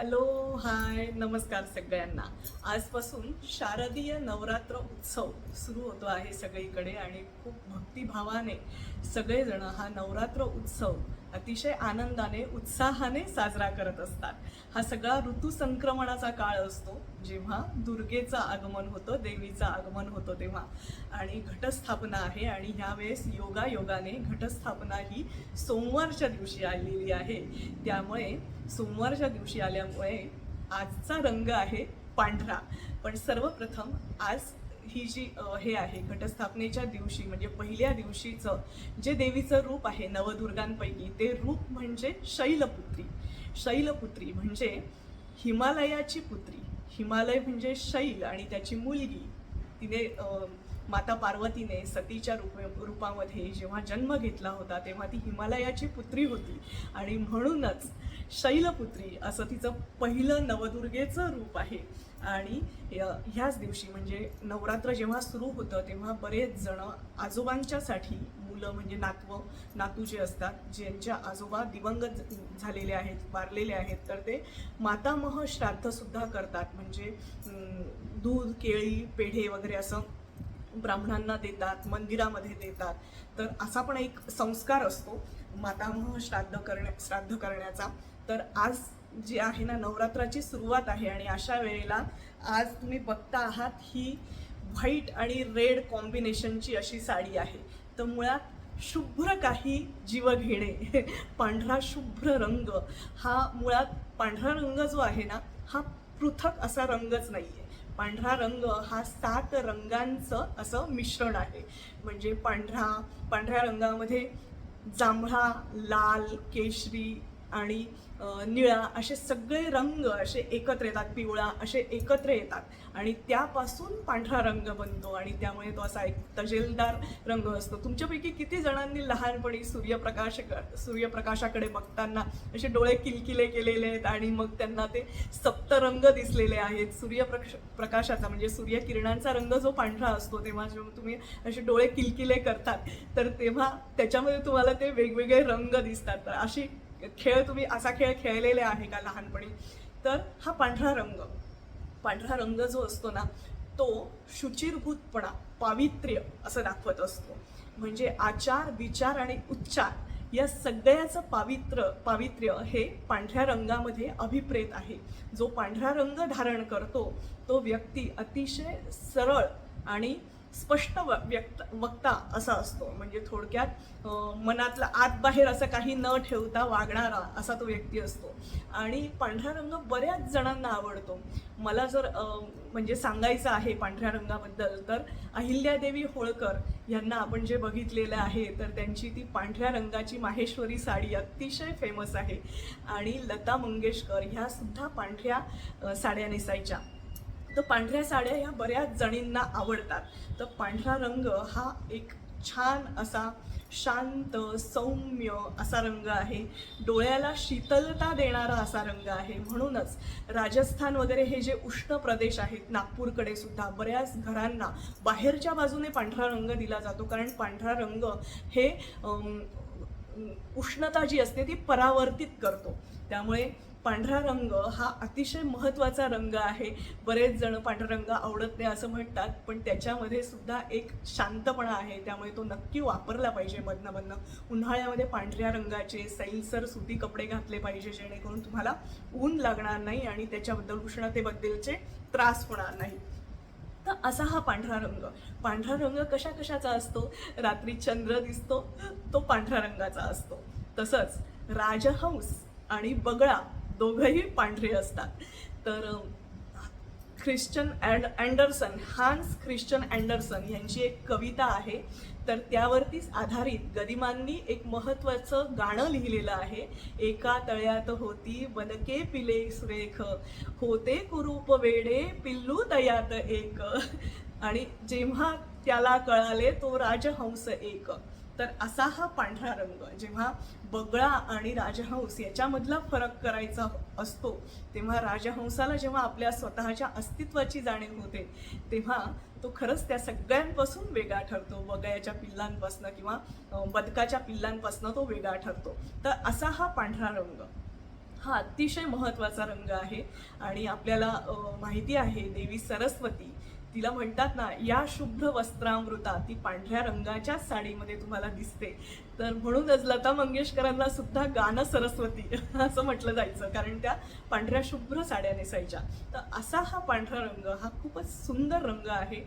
Hello hi नमस्कार सगळ्यांना. आजपासून शारदीय नवरात्र उत्सव सुरू होतो आहे सगळीकडे आणि खूप भक्तिभावाने सगळेजण हा नवरात्र उत्सव अतिशय आनंदाने उत्साहाने साजरा करत असतात. हा सगळा ऋतुसंक्रमणाचा काळ असतो. जेव्हा दुर्गेचं आगमन होतं देवीचं आगमन होतं तेव्हा. आणि घटस्थापना आहे आणि ह्यावेळेस योगा योगाने घटस्थापना ही सोमवारच्या दिवशी आलेली आहे. त्यामुळे सोमवारच्या दिवशी आल्यामुळे आजचा रंग आहे पांढरा. पण सर्वप्रथम आज ही जी हे आहे घटस्थापनेच्या दिवशी म्हणजे पहिल्या दिवशीचं जे देवीचं रूप आहे नवदुर्गांपैकी ते रूप म्हणजे शैलपुत्री. शैलपुत्री म्हणजे हिमालयाची पुत्री. हिमालय म्हणजे शैल आणि त्याची मुलगी. तिने माता पार्वतीने सतीच्या रूप रूपामध्ये जेव्हा जन्म घेतला होता तेव्हा ती हिमालयाची पुत्री होती. आणि म्हणूनच शैलपुत्री असं तिचं पहिलं नवदुर्गेचं रूप आहे. आणि य- ह्याच दिवशी म्हणजे नवरात्र जेव्हा सुरू होतं तेव्हा बरेच जण आजोबांच्यासाठी मुलं म्हणजे नातवं नातू जे असतात ज्यांच्या आजोबा दिवंगत झालेले आहेत वारलेले आहेत तर ते मातामह श्राद्धसुद्धा करतात. म्हणजे दूध केळी पेढे वगैरे असं ब्राह्मणांना देतात मंदिरामध्ये देतात. तर असा पण एक संस्कार असतो मातामह श्राद्ध करण्या श्राद्ध करण्याचा. तर आज जी आहे ना नवरात्राची सुरुवात आहे आणि अशा वेळेला आज तुम्ही बघता आहात ही व्हाईट आणि रेड कॉम्बिनेशनची अशी साडी आहे. तर मुळात शुभ्र काही जीव घेणे पांढरा शुभ्र रंग हा मुळात पांढरा रंग जो आहे ना हा पृथक असा रंगच नाही आहे पांढरा रंग हा सात रंगांचं असं मिश्रण आहे. म्हणजे पांढरा पांढऱ्या रंगामध्ये जांभळा लाल केशरी आणि निळा असे सगळे रंग असे एकत्र येतात पिवळा असे एकत्र येतात. आणि त्यापासून पांढरा रंग बनतो आणि त्यामुळे तो असा एक तजेलदार रंग असतो. तुमच्यापैकी किती जणांनी लहानपणी सूर्यप्रकाश सूर्यप्रकाशाकडे बघताना असे डोळे किलकिले केलेले आहेत आणि मग त्यांना ते सप्तरंग दिसलेले आहेत. सूर्यप्रकाश प्रकाशाचा म्हणजे सूर्यकिरणांचा रंग जो पांढरा असतो तेव्हा जेव्हा तुम्ही असे डोळे किलकिले करतात तर तेव्हा त्याच्यामध्ये तुम्हाला ते वेगवेगळे रंग दिसतात. तर अशी खेळ तुम्ही असा खेळ खेळलेले आहे का लहानपणी? तर हा पांढरा रंग. पांढरा रंग जो असतो ना तो शुचिरभूतपणा पावित्र्य असं दाखवत असतो. म्हणजे आचार विचार आणि उच्चार या सगळ्याचं पावित्र पावित्र्य हे पांढऱ्या रंगामध्ये अभिप्रेत आहे. जो पांढरा रंग धारण करतो तो व्यक्ती अतिशय सरळ आणि स्पष्ट व- व्यक्त वक्ता असा असतो. म्हणजे थोडक्यात मनातला आत बाहेर असं काही न ठेवता वागणारा असा तो व्यक्ती असतो. आणि पांढरा रंग बऱ्याच जणांना आवडतो. मला जर म्हणजे सांगायचं आहे पांढऱ्या रंगाबद्दल तर अहिल्यादेवी होळकर यांना आपण जे बघितलेलं आहे तर त्यांची ती पांढऱ्या रंगाची माहेश्वरी साडी अतिशय फेमस आहे. आणि लता मंगेशकर ह्या सुद्धा पांढऱ्या साड्या नेसायच्या. तर पांढऱ्या साड्या ह्या बऱ्याच जणींना आवडतात. तर पांढरा रंग हा एक छान असा शांत सौम्य असा रंग आहे. डोळ्याला शीतलता देणारा असा रंग आहे. म्हणूनच राजस्थान वगैरे हे जे उष्ण प्रदेश आहेत नागपूरकडे सुद्धा बऱ्याच घरांना बाहेरच्या बाजूने पांढरा रंग दिला जातो. कारण पांढरा रंग हे उष्णता जी असते ती परावर्तित करतो. त्यामुळे पांढरा रंग हा अतिशय महत्त्वाचा रंग आहे. बरेच जण पांढरा रंग आवडत नाही असं म्हणतात पण त्याच्यामध्ये सुद्धा एक शांतपणा आहे. त्यामुळे तो नक्की वापरला पाहिजे मधनं मधनं. उन्हाळ्यामध्ये पांढऱ्या रंगाचे सैलसर सुती कपडे घातले पाहिजे जेणेकरून तुम्हाला ऊन लागणार नाही आणि त्याच्याबद्दल उष्णतेबद्दलचे त्रास होणार नाही. तर असा हा पांढरा रंग. पांढरा रंग कशा कशाचा असतो? रात्री चंद्र दिसतो तो पांढऱ्या रंगाचा असतो. तसंच राजहंस आणि बगळा दोघंही पांढरे असतात. तर Christian and Andersen Hans Christian Andersen यांची एक कविता आहे. तर त्यावरतीच आधारित गदिमांनी एक महत्त्वाचं गाणं लिहिलेलं आहे. एका तळ्यात होती बनके पिले सुरेख. होते कुरूप वेडे पिल्लू तयात एक. आणि जेव्हा त्याला कळाले तो राजहंस एक. तर असा हा पांढरा रंग जेव्हा बगळा आणि राजहंस याच्यामधला फरक करायचा असतो तेव्हा राजहंसाला जेव्हा आपल्या स्वतःच्या अस्तित्वाची जाणीव होते तेव्हा तो खरंच त्या सगळ्यांपासून वेगळा ठरतो. वगळ्याच्या पिल्लांपासून किंवा बदकाच्या पिल्लांपासनं तो वेगळा ठरतो. तर असा हा पांढरा रंग. हा अतिशय महत्त्वाचा रंग आहे आणि आपल्याला माहिती आहे देवी सरस्वती. तिला म्हणतात ना या शुभ्र वस्त्रामृता ती पांढऱ्या रंगाच्या साडीमध्ये तुम्हाला दिसते. तर म्हणूनच लता मंगेशकरांना सुद्धा गाणं सरस्वती असं म्हटलं जायचं कारण त्या पांढऱ्या शुभ्र साड्या नेसायच्या. तर असा हा पांढरा रंग हा खूपच सुंदर रंग आहे.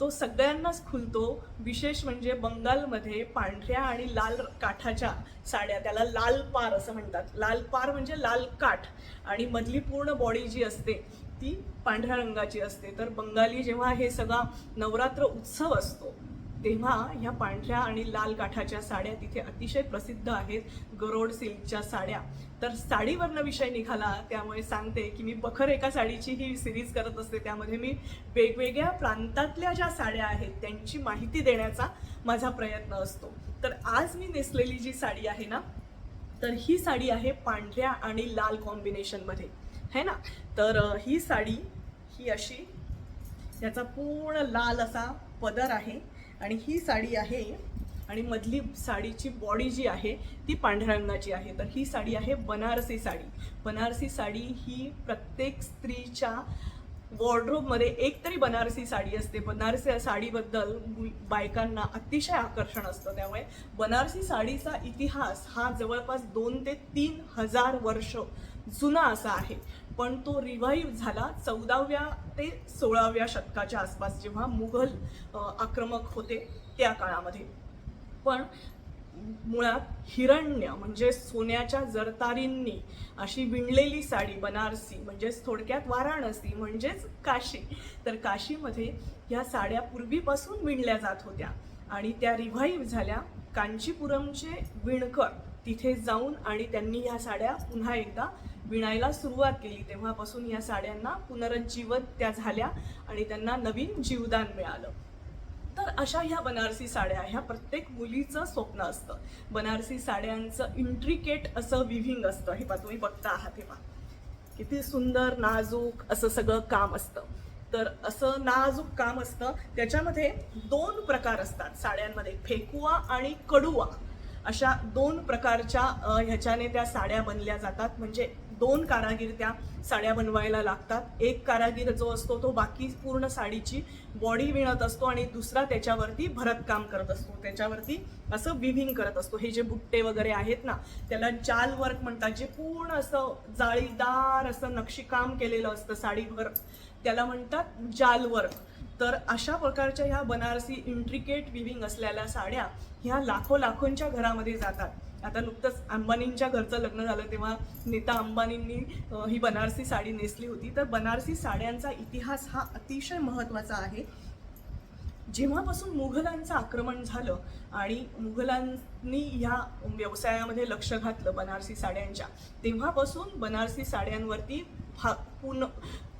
तो सगळ्यांनाच खुलतो विशेष म्हणजे बंगालमध्ये पांढऱ्या आणि लाल काठाच्या साड्या त्याला लाल पार असं म्हणतात. लाल पार म्हणजे लाल काठ आणि मधली पूर्ण बॉडी जी असते ती पांढऱ्या रंगाची असते. तर बंगाली जेव्हा हे सगळा नवरात्र उत्सव असतो तेव्हा ह्या पांढऱ्या आणि लाल काठाच्या साड्या तिथे अतिशय प्रसिद्ध आहेत. गरोड सिल्कच्या साड्या. तर साडीवरनं विषय निघाला त्यामुळे सांगते की मी बखर एका साडीची ही सिरीज करत असते. त्यामध्ये मी वेगवेगळ्या प्रांतातल्या ज्या साड्या आहेत त्यांची माहिती देण्याचा माझा प्रयत्न असतो. तर आज मी नेसलेली जी साडी आहे ना तर ही साडी आहे पांढऱ्या आणि लाल कॉम्बिनेशनमध्ये है ना? तर ही साडी ही अशी याचा पूर्ण लाल असा पदर आहे आणि ही साडी आहे आणि मधली साडीची बॉडी जी आहे ती पांढऱ्या रंगाची आहे. तर ही साडी आहे बनारसी साडी. बनारसी साडी ही प्रत्येक स्त्रीच्या वॉर्ड्रोबमध्ये एक तरी बनारसी साडी असते. बनारसी साडीबद्दल बायकांना अतिशय आकर्षण असतं. त्यामुळे बनारसी साडीचा इतिहास हा जवळपास दोन ते तीन हजार वर्ष जुना असा आहे. पण तो रिवाईव्ह झाला चौदाव्या ते सोळाव्या शतकाच्या आसपास जेव्हा मुघल आक्रमक होते त्या काळामध्ये. पण मुळात हिरण्य म्हणजे सोन्याच्या जरतारींनी अशी विणलेली साडी बनारसी म्हणजेच थोडक्यात वाराणसी म्हणजेच काशी तर काशीमध्ये ह्या साड्या पूर्वीपासून विणल्या जात होत्या आणि त्या रिव्हाईव्ह झाल्या कांचीपुरमचे विणकर तिथे जाऊन आणि त्यांनी ह्या साड्या पुन्हा एकदा विणायला सुरुवात केली. तेव्हापासून या साड्यांना पुनरुज्जीवन त्या झाल्या आणि त्यांना नवीन जीवदान मिळालं. तर अशा ह्या बनारसी साड्या ह्या प्रत्येक मुलीचं स्वप्न असतं. बनारसी साड्यांचं इंट्रिकेट असं विव्हिंग असतं. हे पा तुम्ही बघता आहात हे पा किती सुंदर नाजूक असं सगळं काम असतं. तर असं नाजूक काम असतं. त्याच्यामध्ये दोन प्रकार असतात साड्यांमध्ये फेकुआ आणि कडुआ. अशा दोन प्रकारच्या ह्याच्याने त्या साड्या बनल्या जातात. म्हणजे दोन कारागीर त्या साड्या बनवायला लागतात. एक कारागीर जो असतो तो बाकी पूर्ण साडीची बॉडी विणत असतो आणि दुसरा त्याच्यावरती भरतकाम करत असतो. त्याच्यावरती असं विव्हिंग करत असतो. हे जे बुट्टे वगैरे आहेत ना त्याला जाल वर्क म्हणतात. जे पूर्ण असं जाळीदार असं नक्षीकाम केलेलं असतं साडीभर त्याला म्हणतात जाल वर्क तर अशा प्रकारच्या ह्या बनारसी इंट्रिकेट विविंग असलेल्या साड्या ह्या लाखो लाखोंच्या घरामध्ये जातात. आता नुकतंच अंबानींच्या घरचं लग्न झालं तेव्हा नीता अंबानींनी ही बनारसी साडी नेसली होती. तर बनारसी साड्यांचा इतिहास हा अतिशय महत्त्वाचा आहे. जेव्हापासून मुघलांचं आक्रमण झालं आणि मुघलांनी ह्या व्यवसायामध्ये लक्ष घातलं बनारसी साड्यांच्या तेव्हापासून बनारसी साड्यांवरती फा पुन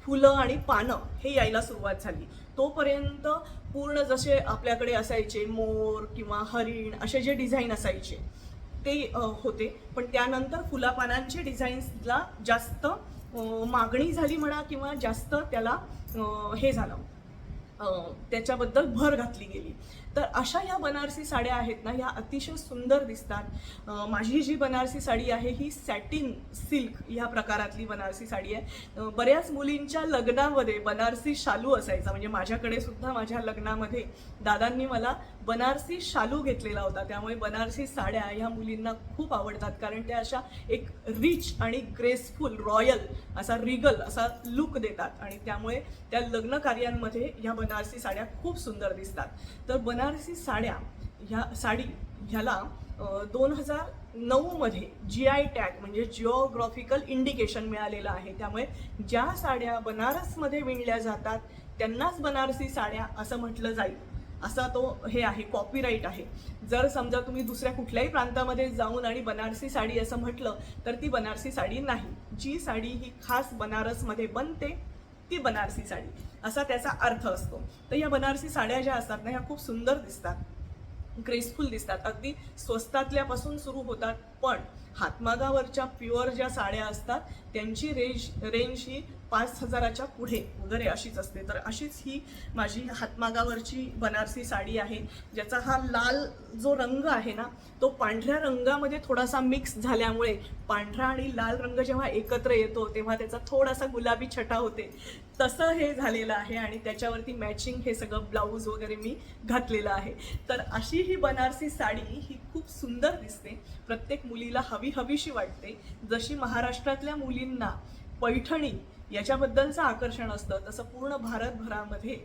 फुलं आणि पानं हे यायला सुरुवात झाली. तोपर्यंत पूर्ण जसे आपल्याकडे असायचे मोर किंवा हरिण असे जे डिझाईन असायचे ते होते. पण त्यानंतर फुलापानांचे डिझाईन्सला जास्त मागणी झाली म्हणा किंवा जास्त त्याला हे झालं. त्याच्याबद्दल भर घातली गेली. तर अशा ह्या बनारसी साड्या आहेत ना ह्या अतिशय सुंदर दिसतात. माझी जी बनारसी साडी आहे ही सॅटिन सिल्क ह्या प्रकारातली बनारसी साडी आहे. बऱ्याच मुलींच्या लग्नामध्ये बनारसी शालू असायचा. म्हणजे माझ्याकडे सुद्धा माझ्या लग्नामध्ये दादांनी मला बनारसी शालू घेतलेला होता. त्यामुळे बनारसी साड्या ह्या मुलींना खूप आवडतात. कारण त्या अशा एक रिच आणि ग्रेसफुल रॉयल असा रिगल असा लुक देतात. आणि त्यामुळे त्या लग्न कार्यांमध्ये ह्या बनारसी साड्या खूप सुंदर दिसतात. तर बनारसी साड्या ह्या साडी ह्याला दोन हजार नऊमध्ये जी आय टॅग म्हणजे जिओग्राफिकल इंडिकेशन मिळालेलं आहे. त्यामुळे ज्या साड्या बनारसमध्ये विणल्या जातात त्यांनाच बनारसी साड्या असं म्हटलं जाईल. असा तो हे आहे कॉपीराईट आहे. जर समजा तुम्ही दुसऱ्या कुठल्याही प्रांतामध्ये जाऊन आणि बनारसी साडी असं म्हटलं तर ती बनारसी साडी नाही. जी साडी ही खास बनारसमध्ये बनते ती बनारसी साडी. असा त्याचा अर्थ असतो. तर या बनारसी साड्या ज्या असतात ना ह्या खूप सुंदर दिसतात. ग्रेसफुल दिसतात. अगदी स्वस्तातल्यापासून सुरू होतात. पण हातमागावरच्या प्युअर ज्या साड्या असतात त्यांची रेंज रेंज ही पाच हजाराच्या पुढे वगैरे अशीच असते. तर अशीच ही माझी हातमागावरची बनारसी साडी आहे ज्याचा हा लाल जो रंग आहे ना तो पांढऱ्या रंगामध्ये थोडासा मिक्स झाल्यामुळे पांढरा आणि लाल रंग जेव्हा एकत्र येतो तेव्हा त्याचा थोडासा गुलाबी छटा होते. तसं हे झालेलं आहे आणि त्याच्यावरती मॅचिंग हे सगळं ब्लाऊज वगैरे मी घातलेलं आहे. तर अशी ही बनारसी साडी ही खूप सुंदर दिसते. प्रत्येक मुलीला हवी हवीशी वाटते. जशी महाराष्ट्रातल्या मुलींना पैठणी याच्याबद्दलचं आकर्षण असतं तसं पूर्ण भारतभरामध्ये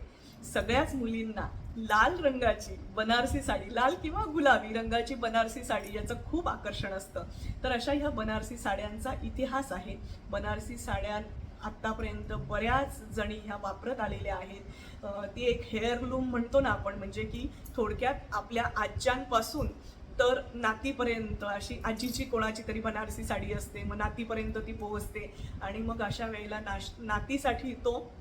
सगळ्याच मुलींना लाल रंगाची बनारसी साडी लाल किंवा गुलाबी रंगाची बनारसी साडी याचं खूप आकर्षण असतं. तर अशा ह्या बनारसी साड्यांचा इतिहास आहे. बनारसी साड्या आत्तापर्यंत बऱ्याच जणी ह्या वापरत आलेल्या आहेत. ती एक हेअरलूम म्हणतो ना आपण म्हणजे की थोडक्यात आपल्या आज्यांपासून तर नातीपर्यंत अशी आजीची कोणाची तरी बनारसी साडी असते मग नातीपर्यंत ती पोहोचते आणि मग अशा वेळेला नाश नातीसाठी तो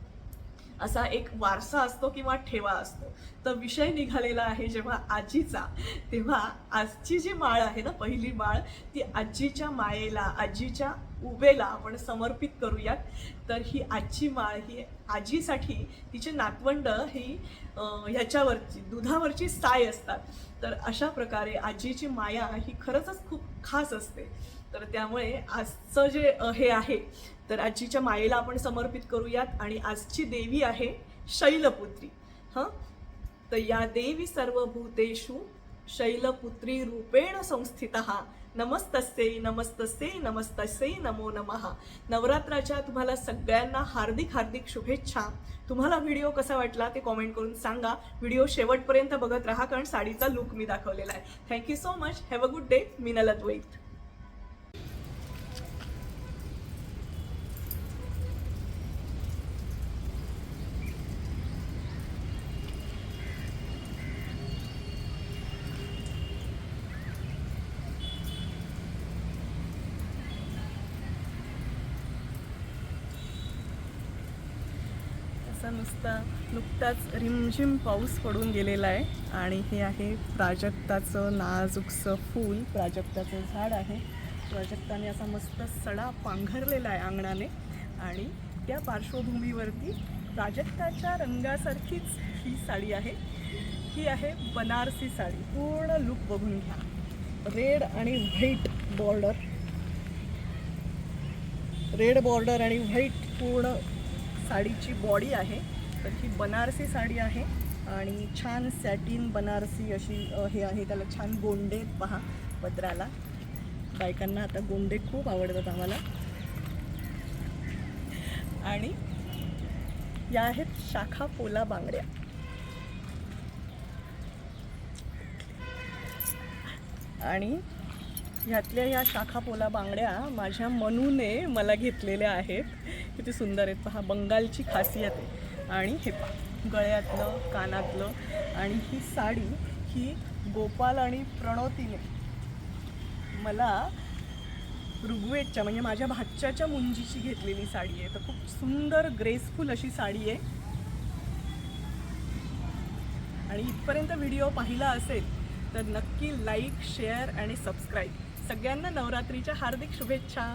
असा एक वारसा असतो किंवा ठेवा असतो. तर विषय निघालेला आहे जेव्हा आजीचा तेव्हा आजची जी माळ आहे ना पहिली माळ ती आजीच्या मायेला आजीच्या उभेला आपण समर्पित करूयात. तर ही आजची माळ ही आजीसाठी तिचे नातवंड ही ह्याच्यावरची दुधावरची साय असतात. तर अशा प्रकारे आजीची माया ही खरंच खूप खास असते. तर त्यामुळे आजचं जे हे आहे तर आजीच्या मायेला आपण समर्पित करूयात. आणि आजची देवी आहे शैलपुत्री. हं? तर या देवी सर्व भूतेषु शैलपुत्री रूपेण संस्थित. नमस्तस्यै नमस्तस्यै नमस्तस्यै नमो नमः. नवरात्राच्या तुम्हाला सगळ्यांना हार्दिक हार्दिक शुभेच्छा. तुम्हाला व्हिडिओ कसा वाटला ते कॉमेंट करून सांगा. व्हिडिओ शेवटपर्यंत बघत राहा कारण साडीचा लुक मी दाखवलेला आहे. Thank you so much have a good day Meenal Advait वाजता नुकताच रिमझिम पाऊस पडून गेलेला आहे. आणि हे आहे प्राजक्ताचं नाजूकसं फूल. प्राजक्ताचं झाड आहे. प्राजक्ताने असा मस्त सडा पांघरलेला आहे अंगणाने. आणि त्या पार्श्वभूमीवरती प्राजक्ताच्या रंगासारखीच ही साडी आहे. ही आहे बनारसी साडी. पूर्ण लुक बघून घ्या. रेड आणि व्हाईट बॉर्डर. रेड बॉर्डर आणि व्हाईट पूर्ण साडीची बॉडी आहे. तर ही बनारसी साडी आहे आणि छान सॅटिन बनारसी अशी हे आहे. त्याला छान गोंडे आहेत पहा पत्राला बायकांना आता गोंडे खूप आवडतात आम्हाला. आणि या आहेत शाखा पोला बांगड्या. आणि ह्यातल्या या शाखा पोला बांगड्या माझ्या मनूने मला घेतलेल्या आहेत. किती सुंदर आहेत पहा. बंगालची खासियत आहे. आणि हे पा गळ्यातलं कानातलं आणि ही साडी ही गोपाल आणि प्रणोतीने मला ऋग्वेदच्या म्हणजे माझ्या भाच्याच्या मुंजीची घेतलेली साडी आहे. तर खूप सुंदर ग्रेसफुल अशी साडी आहे. आणि इथपर्यंत व्हिडिओ पाहिला असेल तर नक्की लाईक शेअर आणि सबस्क्राईब सगळ्यांना नवरात्रीच्या हार्दिक शुभेच्छा.